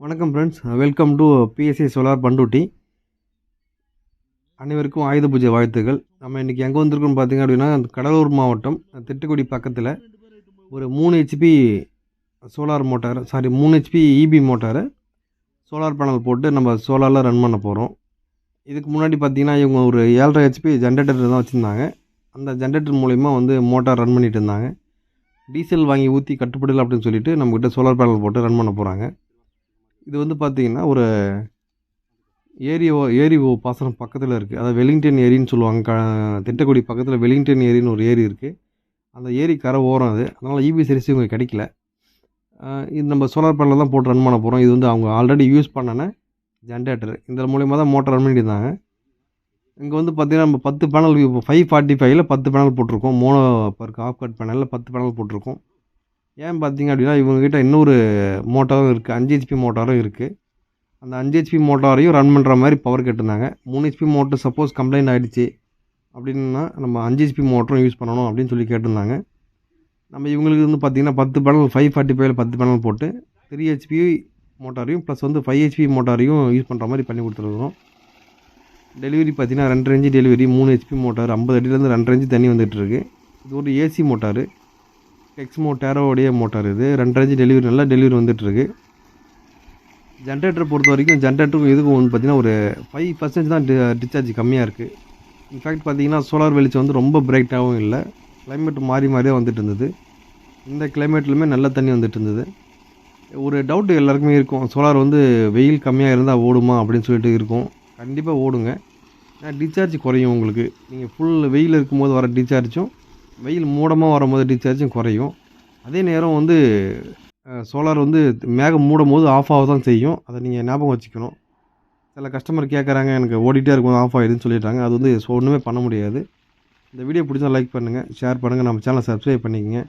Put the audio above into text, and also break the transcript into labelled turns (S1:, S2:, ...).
S1: வணக்கம் friends welcome to BSC solar Panruti அனைவருக்கும் ஆயுத பூஜை வாழ்த்துக்கள். நம்ம இன்றைக்கி எங்கே வந்திருக்கோம்னு பார்த்தீங்க அப்படின்னா கடலூர் மாவட்டம் திட்டுக்குடி பக்கத்தில் ஒரு மூணு ஹெச்பி சோலார் மோட்டார் சாரி மூணு ஹெச்பி இபி மோட்டாரை சோலார் பேனல் போட்டு நம்ம சோலாரில் ரன் பண்ண போகிறோம் இதுக்கு முன்னாடி பார்த்தீங்கன்னா இவங்க ஒரு ஏழரை ஹெச்பி ஜென்ரேட்டர் தான் வச்சுருந்தாங்க. அந்த ஜென்ரேட்டர் மூலிமா வந்து மோட்டார் ரன் பண்ணிட்டு இருந்தாங்க. டீசல் வாங்கி ஊற்றி கட்டுப்படலை அப்படின்னு சொல்லிட்டு நம்மக்கிட்ட சோலார் பேனல் போட்டு ரன் பண்ண போகிறாங்க இது வந்து பார்த்திங்கன்னா ஒரு ஏரி ஓ- ஏரி ஓ பாசனம் பக்கத்தில் இருக்குது அதாவது வெலிங்டன் ஏரின்னு சொல்லுவாங்க. க திட்டக்குடி பக்கத்தில் வெலிங்டன் ஏரின்னு ஒரு ஏரி இருக்குது அந்த ஏரி கரை ஓரம் அது. அதனால் இபி சர்வீஸ் இவங்க கிடைக்கல. இது நம்ம சோலார் பேனலில் தான் போட்டு ரன் பண்ண போகிறோம் இது வந்து அவங்க ஆல்ரெடி யூஸ் பண்ணன ஜென்ரேட்டர் இந்த மூலிமா தான் மோட்டர் ரன் பண்ணியிருந்தாங்க. இங்கே வந்து பார்த்திங்கன்னா நம்ம பத்து பேனல் இப்போ ஃபைவ் ஃபார்ட்டி ஃபைவ்ல பத்து பேனல் போட்டிருக்கோம். மோனோ பருக்கு ஆஃப் கட் பேனலில் பத்து பேனல் போட்டிருக்கோம். ஏன் பார்த்தீங்க அப்படின்னா இவங்ககிட்ட இன்னொரு மோட்டாரும் இருக்குது அஞ்சு ஹெச்பி மோட்டாரும் இருக்குது அந்த அஞ்சு ஹெச்பி மோட்டாரையும் ரன் பண்ணுற மாதிரி பவர் கேட்டிருந்தாங்க மூணு ஹெச்பி மோட்டர் சப்போஸ் கம்ப்ளைண்ட் ஆகிடுச்சு அப்படின்னா நம்ம அஞ்சு ஹெச்பி மோட்டரும் யூஸ் பண்ணணும் அப்படின்னு சொல்லி கேட்டிருந்தாங்க. நம்ம இவங்களுக்கு வந்து பார்த்திங்கன்னா பத்து பேனல் ஃபைவ் ஃபார்ட்டி ஃபைவ்ல பத்து பேனல் போட்டு த்ரீ ஹெச்பி மோட்டாரையும் ப்ளஸ் வந்து ஃபைவ் ஹெச்பி மோட்டாரையும் யூஸ் பண்ணுற மாதிரி பண்ணி கொடுத்துருக்குறோம். டெலிவரி பார்த்தீங்கன்னா ரெண்டு ரேஞ்சு டெலிவரி மூணு ஹெச்பி மோட்டார் ஐம்பது அடியிலேருந்து ரெண்டு ரேஞ்சு தண்ணி வந்துட்டுருக்கு இது ஒரு ஏசி மோட்டார் எக்ஸ்மோ டேரோடைய மோட்டார் இது. ரெண்டரைஞ்சு டெலிவரி நல்லா டெலிவரி வந்துட்டுருக்கு. ஜென்ரேட்டர் பொறுத்த வரைக்கும் ஜென்ரேட்டருக்கும் இதுக்கும் வந்து பார்த்திங்கன்னா ஒரு ஃபைவ் பர்சன்டேஜ் தான் டிஸ்சார்ஜ் கம்மியாக இருக்குது இன்ஃபேக்ட் பார்த்தீங்கன்னா சோலார் வெளிச்சம் வந்து ரொம்ப பிரைட்டாகவும் இல்லை. கிளைமேட் மாறி மாறியே வந்துட்டு இருந்தது. இந்த கிளைமேட்லையுமே நல்ல தண்ணி வந்துட்டு இருந்தது. ஒரு டவுட் எல்லாருக்குமே இருக்கும். சோலார் வந்து வெயில் கம்மியாக இருந்தால் ஓடுமா அப்படின்னு சொல்லிட்டு இருக்கும். கண்டிப்பாக ஓடுங்க. ஏன்னா டிஸ்சார்ஜ் குறையும் உங்களுக்கு. நீங்கள் ஃபுல் வெயில் இருக்கும்போது வர டிஸ்சார்ஜும் வெயில் மூடமாக வரும்போது டிஸ்சார்ஜும் குறையும். அதே நேரம் வந்து சோலார் வந்து மேகம் மூடும் போது ஆஃப் ஆக தான் செய்யும். அதை நீங்கள் ஞாபகம் வச்சுக்கணும். சில கஸ்டமர் கேட்குறாங்க எனக்கு ஓடிட்டே இருக்கும் ஆஃப் ஆகிடுன்னு சொல்லிட்டாங்க அது வந்து ஒன்றுமே பண்ண முடியாது. இந்த வீடியோ பிடிச்சா லைக் பண்ணுங்கள் ஷேர் பண்ணுங்கள் நம்ம சேனலை சப்ஸ்கிரைப் பண்ணிக்கங்க.